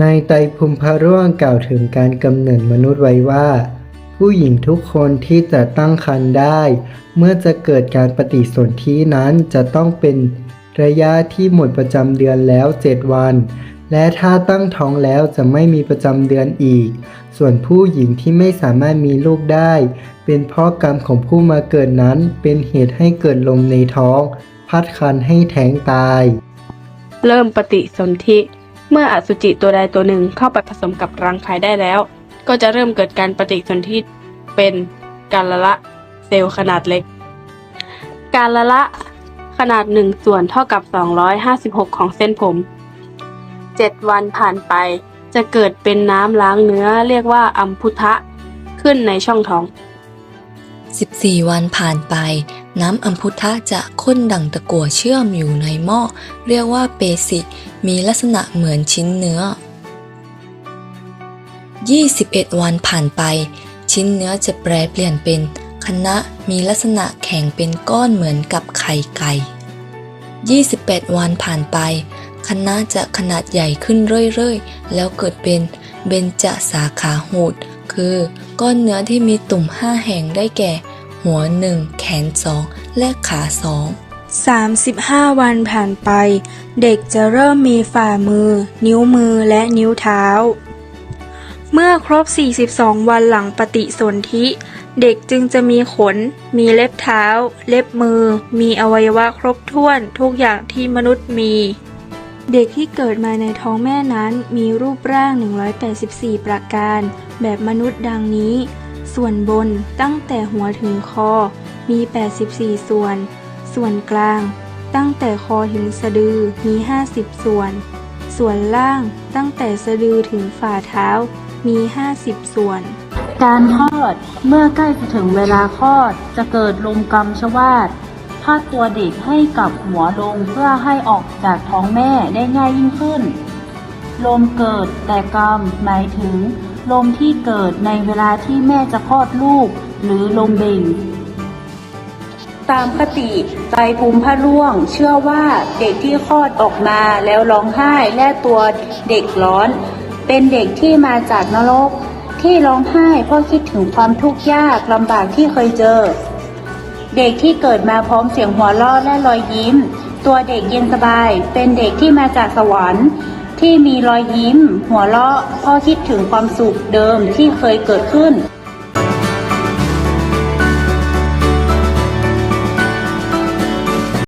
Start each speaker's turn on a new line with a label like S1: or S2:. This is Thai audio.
S1: ในไตรภูมิพระร่วงกล่าวถึงการกำเนิดมนุษย์ไว้ว่า ผู้หญิงทุกคนที่จะตั้งครรภ์ได้ เมื่อจะเกิดการปฏิสนธินั้นจะต้องเป็นระยะที่หมดประจำเดือนแล้ว 7 วัน และถ้าตั้งท้องแล้วจะไม่มีประจำเดือนอีก ส่วนผู้หญิงที่ไม่สามารถมีลูกได้ เป็นเพราะกรรมของผู้มาเกิดนั้นเป็นเหตุให้เกิดลมในท้อง พัดคันให้แท้งตาย
S2: เริ่มปฏิสนธิ เมื่ออสุจิตัวใดตัวหนึ่งเข้าไปผสมกับรังไข่ได้แล้ว ก็จะเริ่มเกิดการปฏิสนธิเป็นการละละเซลล์ขนาดเล็ก การละละขนาด 1 ส่วนเท่ากับ 256 ของเส้นผม 7 วันผ่านไปจะเกิดเป็นน้ำล้างเนื้อเรียกว่าอัมพุทะขึ้นในช่องท้อง
S3: 14 วันผ่านไป น้ำอัมพุทธะจะข้นดังตะกั่วเชื่อมอยู่ในหม้อเรียกว่าเปสิ มีลักษณะเหมือนชิ้นเนื้อ 21 วันผ่านไป ชิ้นเนื้อจะแปรเปลี่ยนเป็นคณะมีลักษณะแข็งเป็นก้อนเหมือนกับไข่ไก่ 28 วันผ่านไป คณะจะขนาดใหญ่ขึ้นเรื่อยๆ แล้วเกิดเป็นเบญจสาขาหูด คือก้อนเนื้อที่มีตุ่มห้าแห่งได้แก่ หัวหนึ่งแขนสองและขาสอง
S4: 35 วันผ่านไป เด็กจะเริ่มมีฝ่ามือ นิ้วมือและนิ้วเท้า เมื่อครบ 42 วันหลังปฏิสนธิ เด็กจึงจะมีขน มีเล็บเท้า เล็บมือ มีอวัยวะครบถ้วนทุกอย่างที่มนุษย์มี เด็กที่เกิดมาในท้องแม่นั้นมีรูปร่าง 184 ประการ แบบมนุษย์ดังนี้ ส่วนบนตั้งแต่หัวถึงคอ มี 84 ส่วน ส่วนกลาง ตั้งแต่คอถึงสะดือมี 50 ส่วน ส่วนล่างตั้งแต่สะดือถึงฝ่าเท้ามี 50 ส่วน
S5: การคลอดเมื่อใกล้จะถึงเวลาคลอดจะเกิดลมกำชวาดพาดตัวเด็กให้กับหัวลงเพื่อให้ออกจากท้องแม่ได้ง่ายยิ่งขึ้น ลมเกิดแต่กรรมหมายถึง ลมที่เกิดในเวลาที่แม่จะคลอดลูก หรือลมเบ่ง ตามคติไตรภูมิพระร่วง เชื่อว่าเด็กที่คลอดออกมาแล้วร้องไห้และตัวเด็กร้อน เป็นเด็กที่มาจากนรก ที่ร้องไห้เพราะคิดถึงความทุกข์ยากลำบากที่เคยเจอ เด็กที่เกิดมาพร้อมเสียงหัวเราะและรอยยิ้ม ตัวเด็กเย็นสบาย เป็นเด็กที่มาจากสวรรค์ ที่มีรอยยิ้ม หัวเราะเพราะคิดถึงความสุขเดิมที่เคยเกิดขึ้น